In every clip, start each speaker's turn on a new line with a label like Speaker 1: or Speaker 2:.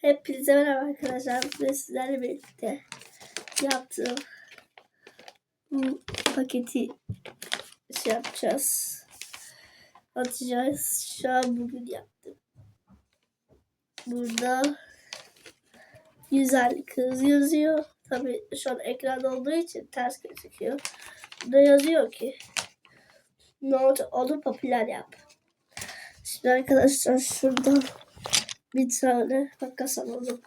Speaker 1: Hepinize merhaba arkadaşlar. Bugün sizlerle birlikte yaptığım paketi şey yapacağız. Atacağız. Şu an bugün yaptım. Burada güzel kız yazıyor. Tabi şu an ekranda olduğu için ters gözüküyor. Burada yazıyor ki not onu popüler yap. Şimdi arkadaşlar şurada bir tane makas alalım.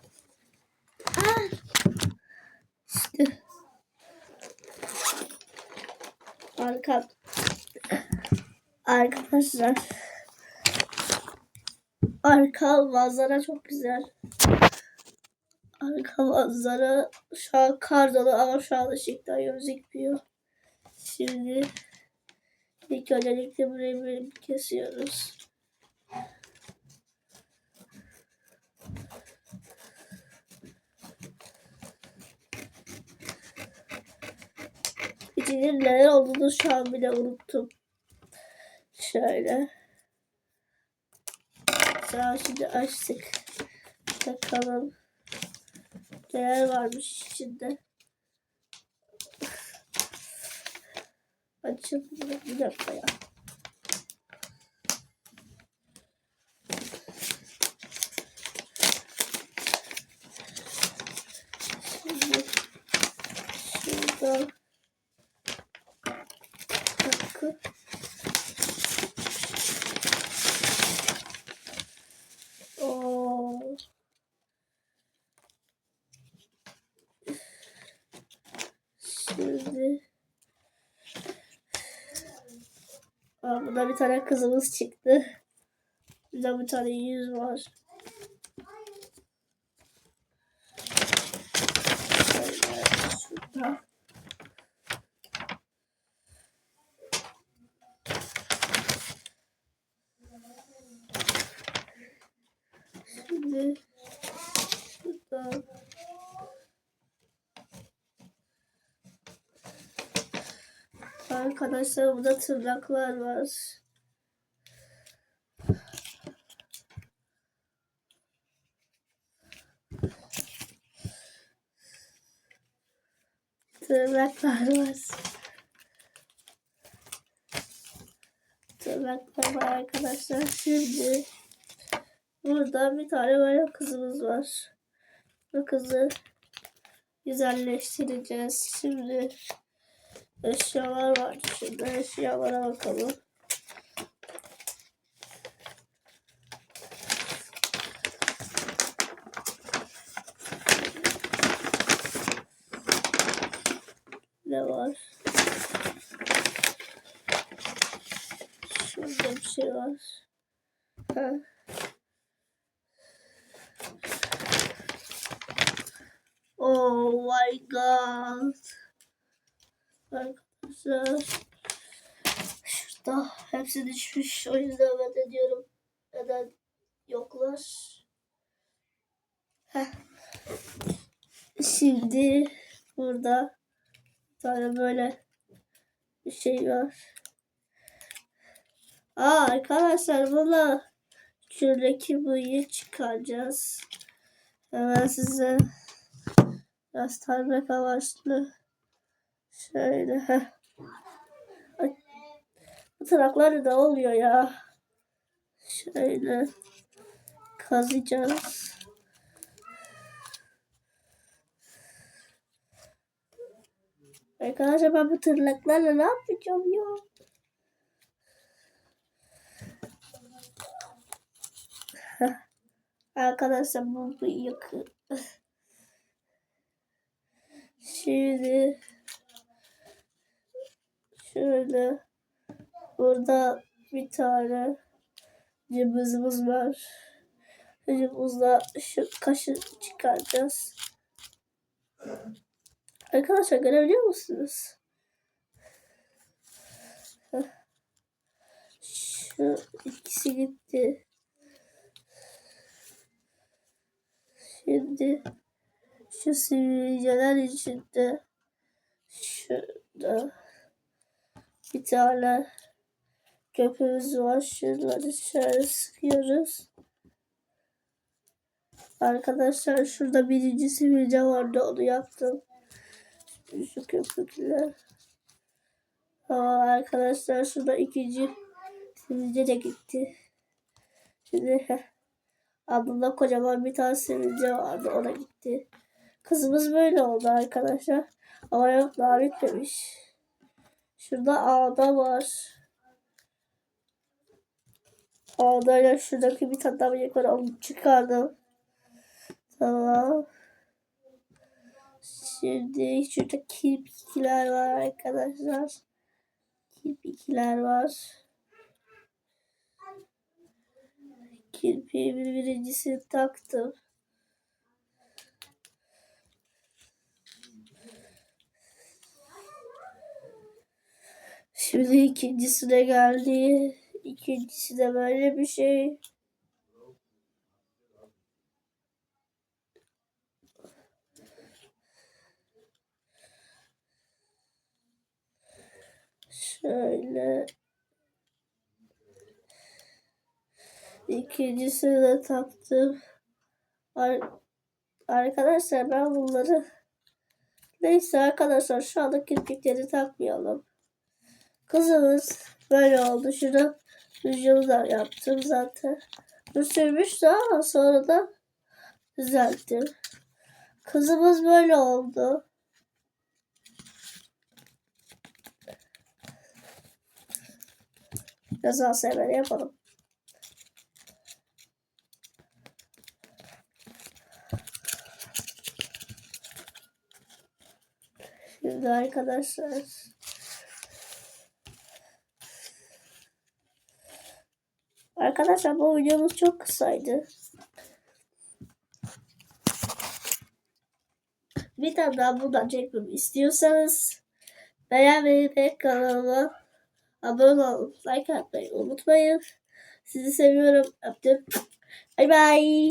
Speaker 1: Aa! İşte. Arka. Arkadaşlar. Arka manzara çok güzel. Arka manzara şu an kar dolu ama şu an ışıktan gözükmüyor. Şimdi ilk öncelikle burayı bir kesiyoruz. İçinin neler olduğunu şu an bile unuttum. Şöyle. Sağ şimdi açtık. Bakalım. Neler varmış içinde. Açalım. Bir dakika ya. Şimdi şurada Oo. Şimdi Aa, burada bir tane kızımız çıktı. Burada bir tane yüz var. Şöyle şurada. Şimdi şurada Arkadaşlar burada tırnaklar var. Tırnaklar var. Tırnaklar var arkadaşlar. Şimdi burada bir tane böyle kızımız var. Bu kızı güzelleştireceğiz. Şimdi eşyalar var. Şimdi eşyalara bakalım. Ne var? Şurada bir şey var. Ha. Oh my god. Arkadaşlar. Şurada hepsi düşmüş. O yüzden ben de diyorum neden yoklar. Heh. Şimdi burada bir tane böyle bir şey var. Aa arkadaşlar bunu şuradaki boyu çıkaracağız. Hemen size göstermek amaçlı. Şöyle. Tırnakları da oluyor ya. Şöyle kazıyacağız. Arkadaşlar ben bu tırnaklarla ne yapacağım ya? Arkadaşlar bu bıyık. Şimdi şöyle burada bir tane cımbızımız var. Cımbızla şu kaşı çıkaracağız. Arkadaşlar görebiliyor musunuz? Şu ikisi gitti. Şimdi şu sivilceler içinde şurada bir tane köpüğümüz var. Şunları şöyle sıkıyoruz. Arkadaşlar şurada birinci sivilce vardı onu yaptım. Şu köpükler. Aa, arkadaşlar şurada ikinci sivilce de gitti. Şimdi heh, kocaman bir tane sivilce vardı o da gitti. Kızımız böyle oldu arkadaşlar. Ama yok daha bitmemiş. Şurada ağda var. Ağdayla şuradaki bir tane daha bıyık var. Onu çıkardım. Tamam. Şimdi şurada kirpikler var arkadaşlar. Kirpikler var. Kirpiğimin birincisini taktım. Şimdi ikincisine geldi. İkincisi de böyle bir şey. Şöyle. İkincisini de taktım. Ar- arkadaşlar ben bunları neyse arkadaşlar şu anda kirpikleri takmayalım. Kızımız böyle oldu. Şurada rujunu da yaptım zaten. Bu sürmüştü ama sonra da düzelttim. Kızımız böyle oldu. Biraz daha hemen yapalım. Şimdi arkadaşlar Arkadaşlar bu videomuz çok kısaydı. Bir tane daha buradan çekmemi istiyorsanız beğenmeyi ve kanalıma abone olup like atmayı unutmayın. Sizi seviyorum. Öptüm. Bay bay.